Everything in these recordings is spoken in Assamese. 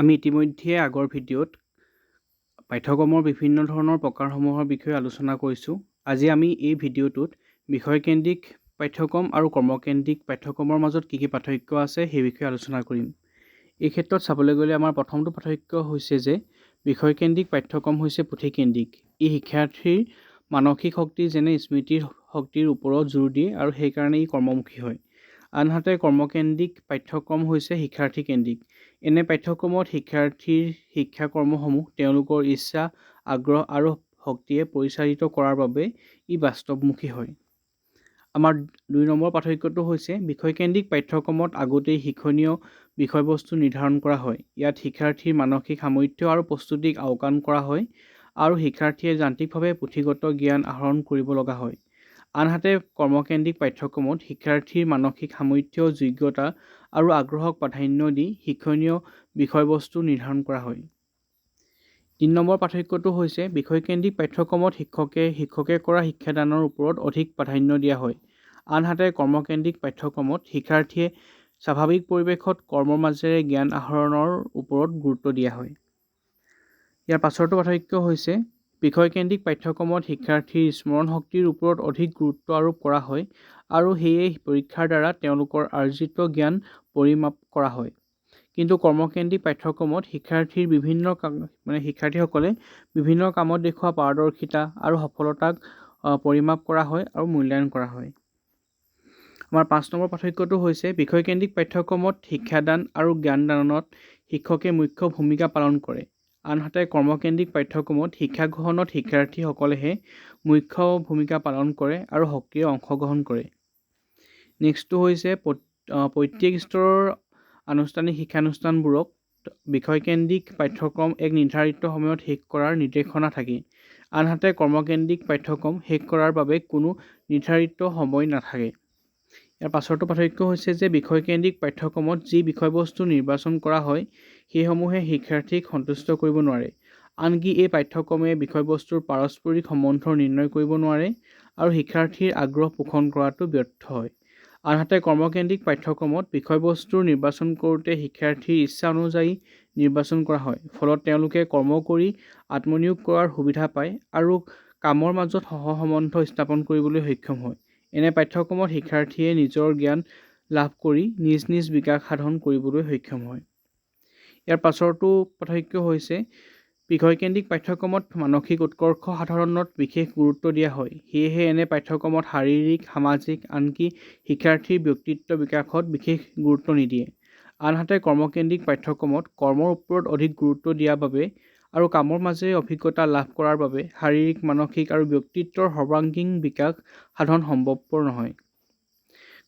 আমি ইতিমধ্যে আগৰ ভিডিঅ'ত পাঠ্যক্ৰমৰ বিভিন্ন ধৰণৰ প্ৰকাৰসমূহৰ বিষয়ে আলোচনা কৰিছোঁ। আজি আমি এই ভিডিঅ'টোত বিষয়কেন্দ্ৰিক পাঠ্যক্ৰম আৰু কৰ্মকেন্দ্ৰিক পাঠ্যক্ৰমৰ মাজত কি কি পাৰ্থক্য আছে সেই বিষয়ে আলোচনা কৰিম। এই ক্ষেত্ৰত চাবলৈ গ'লে আমাৰ প্ৰথমটো পাৰ্থক্য হৈছে যে বিষয়কেন্দ্ৰিক পাঠ্যক্ৰম হৈছে পুথিকেন্দ্ৰিক। ই শিক্ষাৰ্থীৰ মানসিক শক্তি যেনে স্মৃতিৰ শক্তিৰ ওপৰত জোৰ দিয়ে আৰু সেইকাৰণে ই কৰ্মমুখী হয়। আনহাতে কৰ্মকেন্দ্ৰিক পাঠ্যক্ৰম হৈছে শিক্ষাৰ্থীকেন্দ্ৰিক। এনে পাঠ্যক্ৰমত শিক্ষাৰ্থীৰ শিক্ষাকৰ্মসমূহ তেওঁলোকৰ ইচ্ছা আগ্ৰহ আৰু শক্তিয়ে পৰিচালিত কৰাৰ বাবে ই বাস্তৱমুখী হয়। আমাৰ দুই নম্বৰ পাৰ্থক্যটো হৈছে বিষয়কেন্দ্ৰিক পাঠ্যক্ৰমত আগতেই শিক্ষণীয় বিষয়বস্তু নিৰ্ধাৰণ কৰা হয়। ইয়াত শিক্ষাৰ্থীৰ মানসিক সামৰ্থ্য আৰু প্ৰস্তুতিক আওকাণ কৰা হয় আৰু শিক্ষাৰ্থীয়ে যান্ত্ৰিকভাৱে পুথিগত জ্ঞান আহৰণ কৰিব লগা হয়। আনহাতে কৰ্মকেন্দ্ৰিক পাঠ্যক্ৰমত শিক্ষাৰ্থীৰ মানসিক সামৰ্থ্য যোগ্যতা আৰু আগ্ৰহক প্ৰাধান্য দি শিক্ষণীয় বিষয়বস্তু নিৰ্ধাৰণ কৰা হয়। তিনি নম্বৰ পাৰ্থক্যটো হৈছে বিষয়কেন্দ্ৰিক পাঠ্যক্ৰমত শিক্ষকে শিক্ষকে কৰা শিক্ষাদানৰ ওপৰত অধিক প্ৰাধান্য দিয়া হয়। আনহাতে কৰ্মকেন্দ্ৰিক পাঠ্যক্ৰমত শিক্ষাৰ্থীয়ে স্বাভাৱিক পৰিৱেশত কৰ্মৰ মাজেৰে জ্ঞান আহৰণৰ ওপৰত গুৰুত্ব দিয়া হয়। ইয়াৰ পাছৰটো পাৰ্থক্য হৈছে বিষয়কেন্দ্ৰিক পাঠ্যক্ৰমত শিক্ষাৰ্থীৰ স্মৰণ শক্তিৰ ওপৰত অধিক গুৰুত্ব আৰোপ কৰা হয় আৰু সেয়ে পৰীক্ষাৰ দ্বাৰা তেওঁলোকৰ আৰ্জিত জ্ঞান পৰিমাপ কৰা হয়। কিন্তু কৰ্মকেন্দ্ৰিক পাঠ্যক্ৰমত শিক্ষাৰ্থীৰ বিভিন্ন কাম মানে শিক্ষাৰ্থীসকলে বিভিন্ন কামত দেখুওৱা পাৰদৰ্শিতা আৰু সফলতাক পৰিমাপ কৰা হয় আৰু মূল্যায়ন কৰা হয়। আমাৰ পাঁচ নম্বৰ পাৰ্থক্যটো হৈছে বিষয়কেন্দ্ৰিক পাঠ্যক্ৰমত শিক্ষাদান আৰু জ্ঞানদানত শিক্ষকে মুখ্য ভূমিকা পালন কৰে। আনহাতে কৰ্মকেন্দ্ৰিক পাঠ্যক্ৰমত শিক্ষা গ্ৰহণত শিক্ষাৰ্থীসকলেহে মুখ্য ভূমিকা পালন কৰে আৰু সক্ৰিয় অংশগ্ৰহণ কৰে। নেক্সটটো হৈছে প্ৰত্যেক স্তৰৰ আনুষ্ঠানিক শিক্ষানুষ্ঠানবোৰক বিষয়কেন্দ্ৰিক পাঠ্যক্ৰম এক নিৰ্ধাৰিত সময়ত শেষ কৰাৰ নিৰ্দেশনা থাকে। আনহাতে কৰ্মকেন্দ্ৰিক পাঠ্যক্ৰম শেষ কৰাৰ বাবে কোনো নিৰ্ধাৰিত সময় নাথাকে। ইয়াৰ পাছৰটো পাৰ্থক্য হৈছে যে বিষয়কেন্দ্ৰিক পাঠ্যক্ৰমত যি বিষয়বস্তু নিৰ্বাচন কৰা হয় সেইসমূহে শিক্ষাৰ্থীক সন্তুষ্ট কৰিব নোৱাৰে। আনকি এই পাঠ্যক্ৰমে বিষয়বস্তুৰ পাৰস্পৰিক সম্বন্ধ নিৰ্ণয় কৰিব নোৱাৰে আৰু শিক্ষাৰ্থীৰ আগ্ৰহ পোষণ কৰাটো ব্যৰ্থ হয়। আনহাতে কৰ্মকেন্দ্ৰিক পাঠ্যক্ৰমত বিষয়বস্তুৰ নিৰ্বাচন কৰোঁতে শিক্ষাৰ্থীৰ ইচ্ছা অনুযায়ী নিৰ্বাচন কৰা হয় ফলত তেওঁলোকে কৰ্ম কৰি আত্মনিয়োগ কৰাৰ সুবিধা পায় আৰু কামৰ মাজত সহ সম্বন্ধ স্থাপন কৰিবলৈ সক্ষম হয়। এনে পাঠ্যক্ৰমত শিক্ষাৰ্থীয়ে নিজৰ জ্ঞান লাভ কৰি নিজ নিজ বিকাশ সাধন কৰিবলৈ সক্ষম হয়। ইয়াৰ পাছৰটো পাৰ্থক্য হৈছে বিষয়কেন্দ্ৰিক পাঠ্যক্ৰমত মানসিক উৎকৰ্ষ সাধাৰণত বিশেষ গুৰুত্ব দিয়া হয়। সেয়েহে এনে পাঠ্যক্ৰমত শাৰীৰিক সামাজিক আনকি শিক্ষাৰ্থীৰ ব্যক্তিত্ব বিকাশত বিশেষ গুৰুত্ব নিদিয়ে। আনহাতে কৰ্মকেন্দ্ৰিক পাঠ্যক্ৰমত কৰ্মৰ ওপৰত অধিক গুৰুত্ব দিয়াৰ বাবে আৰু কামৰ মাজেৰে অভিজ্ঞতা লাভ কৰাৰ বাবে শাৰীৰিক মানসিক আৰু ব্যক্তিত্বৰ সৰ্বাংগীন বিকাশ সাধন সম্ভৱপৰ নহয়।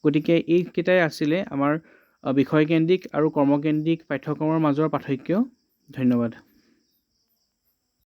গতিকে এইকেইটাই আছিলে আমাৰ বিষয়কেন্দ্ৰিক আৰু কৰ্মকেন্দ্ৰিক পাঠ্যক্ৰমৰ মাজৰ পাৰ্থক্য। ধন্যবাদ।